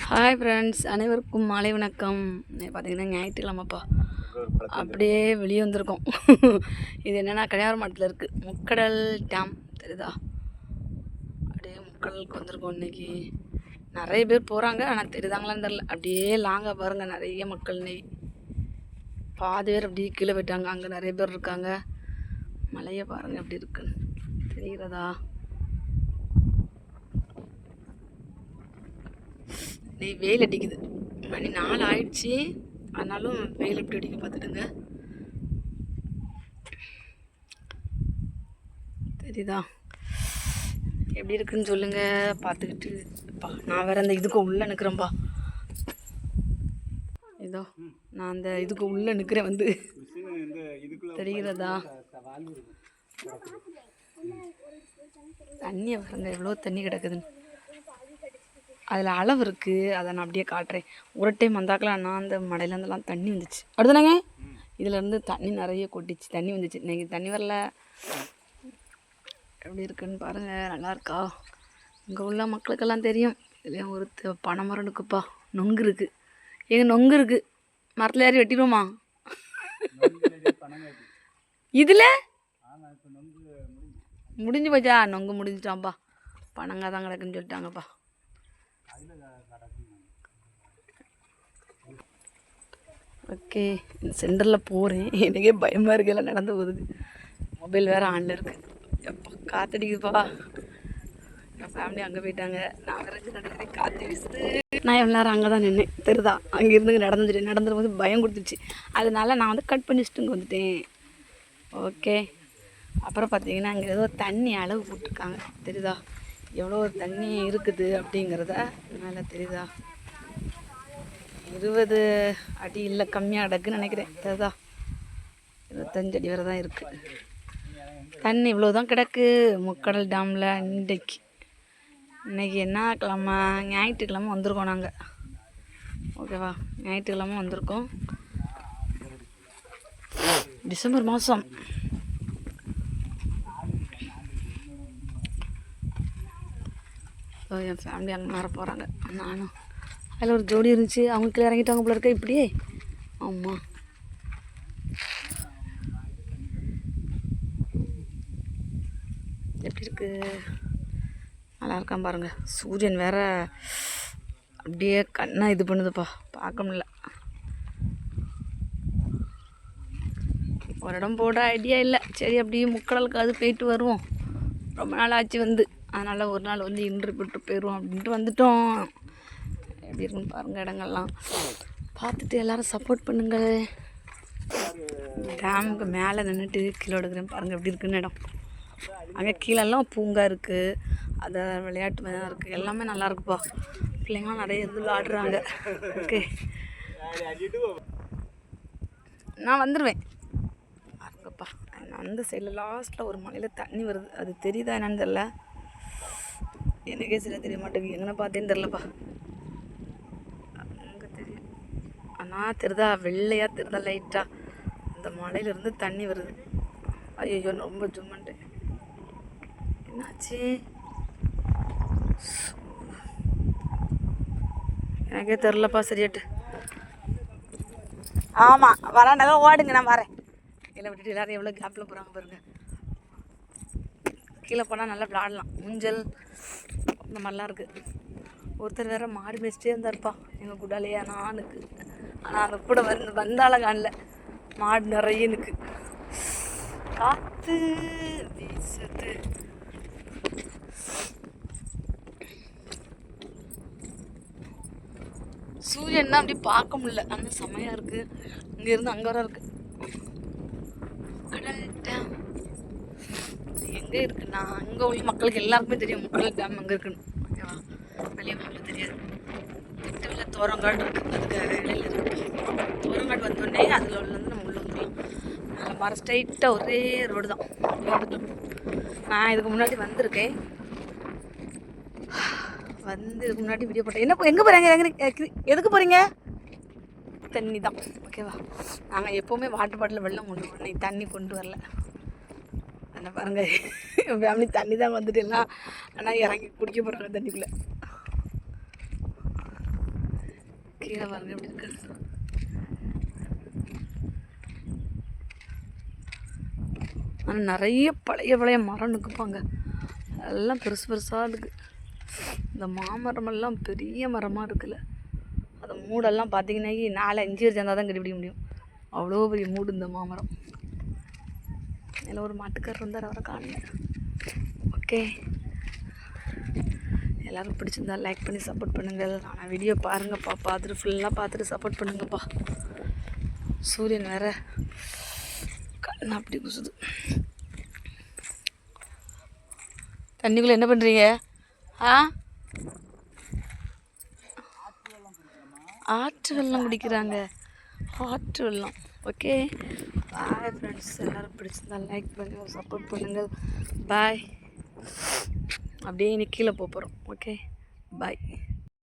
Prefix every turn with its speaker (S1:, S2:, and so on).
S1: Hi friends அனைவருக்கும் மாலை வணக்கம். இன்னைக்கு பார்த்தீங்கன்னா ஞாயிற்றுக்கிழமைப்பா. அப்படியே வெளியே வந்திருக்கோம். இது என்னென்னா கன்னியாகுமரி மாவட்டத்தில் இருக்குது முக்கடல் டேம் தெரியுதா? அப்படியே முக்கடலுக்கு வந்திருக்கோம் இன்றைக்கி நிறைய பேர் போகிறாங்க ஆனால் தெரியுதாங்களான்னு தெரில அப்படியே லாங்காக பாருங்கள் நிறைய மக்கள் நெய் பாதி பேர் அப்படியே கீழே போயிட்டாங்க. அங்கே நிறைய பேர் இருக்காங்க. மலையை பாருங்கள் எப்படி இருக்குன்னு. தெரிகிறதா? நீ வெயில் அடிக்குது. மணி நாலு ஆயிடுச்சு. ஆனாலும் வெயில் எப்படி அடிக்க பார்த்துடுங்க தெரியுதா? எப்படி இருக்குன்னு சொல்லுங்க. பார்த்துக்கிட்டு நான் வேற அந்த இதுக்கு உள்ளே நிற்கிறேன்ப்பா இதோ நான் அந்த இதுக்கு உள்ளே நிற்கிறேன் வந்து. தெரிகிறதா? தண்ணியை பாருங்க எவ்வளோ தண்ணி கிடக்குதுன்னு. அதில் அளவு இருக்குது அதை நான் அப்படியே காட்டுறேன். ஒரு டைம் வந்தாக்கலாம் அந்த மடையிலேருந்துலாம் தண்ணி வந்துச்சு. அடுத்தனங்க இதுலேருந்து தண்ணி நிறைய கொட்டிச்சு. தண்ணி வந்துச்சு. நீங்கள் தண்ணி வரல. எப்படி இருக்குன்னு பாருங்கள் நல்லா இருக்கா? இங்கே உள்ள மக்களுக்கெல்லாம் தெரியும். இதுலேயும் ஒரு பனை மரம் இருக்குப்பா. நொங்கு இருக்குது எங்கள் நொங்கு இருக்குது மரத்தில் ஏறி வெட்டிடுவோமா? இதில்? முடிஞ்சு போச்சா? நொங்கு முடிஞ்சிட்டான்ப்பா பனங்காய் தான் கிடக்குன்னு சொல்லிட்டாங்கப்பா. ஓகே சென்டரில் போகிறேன் எனக்கே பயமாக இருக்கு எல்லாம் நடந்து போகுது மொபைல் வேறு ஆனில் இருக்கு. எப்போ காத்தடிக்குதுப்பா. என் ஃபேமிலி அங்கே போயிட்டாங்க. நான் விரைஞ்சு நடக்கிறேன். காற்று வீசுது. நான் எவ்வளோ நேரம் அங்கே தான் நின்னேன். தெரிதா அங்கே இருந்து நடந்துட்டு நடந்துடும் போது பயம் கொடுத்துச்சு. அதனால நான் வந்து கட் பண்ணி வச்சுட்டு இங்கே வந்துட்டேன். ஓகே அப்புறம் பார்த்தீங்கன்னா அங்கே ஏதோ தண்ணி அளவு போட்டிருக்காங்க. தெரியுதா? எவ்வளோ தண்ணி இருக்குது அப்படிங்கிறத மேலே தெரியுதா? இருபது அடி இல்லை கம்மியாக அடக்குன்னு நினைக்கிறேன். தெரியுதா? இருபத்தஞ்சு அடி வரை தான் இருக்குது தண்ணி இவ்வளோ தான் கிடக்கு. முக்கடல் டேமில் இன்றைக்கு. இன்னைக்கு என்ன கிழமை? ஞாயிற்றுக்கிழமை வந்திருக்கோம் நாங்கள் ஓகேவா? ஞாயிற்றுக்கிழமை வந்திருக்கோம். டிசம்பர் மாதம் ஸோ என் ஃபேமிலி அங்கே மாற போகிறாங்க நானும் அதில் ஒரு ஜோடி இருந்துச்சு. அவங்க இறங்கிட்டாங்க போல இருக்க இப்படியே? ஆமாம் எப்படி இருக்கு? நல்லா இருக்கான் பாருங்க. சூரியன் வேற அப்படியே கண்ணாக இது பண்ணுதுப்பா. பார்க்க முடியல. ஒரு இடம் போட ஐடியா இல்லை. சரி அப்படியே முக்கடலுக்காவது போயிட்டு வருவோம். ரொம்ப நாள் ஆச்சு வந்து. அதனால் ஒரு நாள் வந்து இன்று விட்டு போயிடும் அப்படின்ட்டு வந்துட்டோம். எப்படி இருக்குன்னு பாருங்கள் இடங்கள்லாம். பார்த்துட்டு எல்லோரும் சப்போர்ட் பண்ணுங்கள். டேமுக்கு மேலே நின்றுட்டு கீழே எடுக்கிறேன் பாருங்கள் எப்படி இருக்குன்னு இடம். அங்கே கீழெல்லாம் பூங்கா இருக்குது அதை விளையாட்டு தான் இருக்குது எல்லாமே நல்லா இருக்குப்பா. பிள்ளைங்களாம் நிறைய இது விளாடுறாங்க ஓகே. நான் வந்துடுவேன் பாருங்கப்பா அந்த சைடில் லாஸ்ட்டில் ஒரு மலையில் தண்ணி வருது. அது தெரியுதா என்னன்னு தெரில எனக்கே சில தெரிய மாட்டேங்குது? எங்கே பார்த்தேன்னு தெரிலப்பா அங்கே தெரியும் ஆனால் தெரிதா? வெள்ளையாக தெரிதா? லைட்டாக அந்த மலையிலேருந்து தண்ணி வருது. ஐயோ ரொம்ப ஜும்மன்ட்டேன் என்னாச்சு? எனக்கே தெரிலப்பா சரியாட்டு. ஆமாம் வராண்டாக ஓடுங்க நான் வரேன். கீழே விட்டுட்டு எல்லாரும் எவ்வளோ கேப்பில் போகிறாங்க பாருங்க. கீழே போனால் நல்லா விளாடலாம். ஊஞ்சல் இந்த மாதிரிலாம் இருக்குது ஒருத்தர் வேற மாடு மேய்ச்சிட்டே இருந்தாருப்பா. எங்கள் கூடாலேயே நானுக்கு. ஆனால் அந்த கூட வந்து வந்தால காணல. மாடு நிறைய நிற்கு காற்று வீசுது. சூரியன் தான் அப்படி பார்க்க முடியல. அந்த செமையாக இருக்குது இங்கேருந்து அங்கே வர இருக்குது கடல் டேம் எங்கே இருக்குன்னா அங்கே உள்ள மக்களுக்கு எல்லாருக்குமே தெரியும். கடல் டேம் அங்கே இருக்குன்னு ஓகேவா? வெளியே மக்களுக்கு தெரியாது. திட்டுவில் தோரங்காடு இருக்குது அதுக்கு இடையில இருக்கு. தோரங்காடு வந்தோடனே அதில் உள்ள வந்து நம்ம உள்ளே வந்துடலாம் அதில் மர ஸ்ட்ரைட்டாக ஒரே ரோடு தான். நான் இதுக்கு முன்னாடி வந்திருக்கேன். வந்து இதுக்கு முன்னாடி வீடியோ போட்டேன். என்ன எங்கே போகிறாங்க எங்கே எதுக்கு போகிறீங்க தண்ணி தான். ஓகேவா? நாங்கள் எப்போவுமே வாட்டர் பாட்டில் வெள்ளம் கொண்டு போனேன் தண்ணி கொண்டு வரல. என்ன பாருங்க. என் ஃபேமிலி தண்ணி தான் வந்துட்டு எல்லாம் ஆனால் இறங்கி குடிக்க போகிறாங்க தண்ணிக்குள்ளே. கீழே பாருங்க எப்படி இருக்கு. ஆனால் நிறைய பழைய பழைய மரம் நிற்குப்பாங்க எல்லாம் பெருசு பெருசாக இருக்கு. இந்த மாமரமெல்லாம் பெரிய மரமாக இருக்குல்ல. அந்த மூடெல்லாம் பார்த்தீங்கன்னா நாலு அஞ்சு இருந்தால் தான் கண்டுபிடிக்க முடியும். அவ்வளோ பெரிய மூடு இந்த மாமரம். இதில் ஒரு மாட்டுக்காரர் இருந்தார் அவரை காணல ஓகே. எல்லோரும் பிடிச்சிருந்தா லைக் பண்ணி சப்போர்ட் பண்ணுங்கள் ஆனால் வீடியோ பாருங்கப்பா பார்த்துட்டு ஃபுல்லாக பார்த்துட்டு சப்போர்ட் பண்ணுங்கப்பா. சூரியன் வேற கண்ணு அப்படி குசுது. தண்ணிக்குள்ளே என்ன பண்ணுறீங்க ஆ? ஆற்று வெள்ளம் குடிக்கிறாங்க. ஆற்று வெள்ளம் ஓகே. பாய் ஃப்ரெண்ட்ஸ் எல்லோரும் பிடிச்சிருந்தா லைக் பண்ணுங்கள் சப்போர்ட் பண்ணுங்கள் பாய் அப்படியே இன்னைக்கு கீழே போக போகிறோம் ஓகே பாய்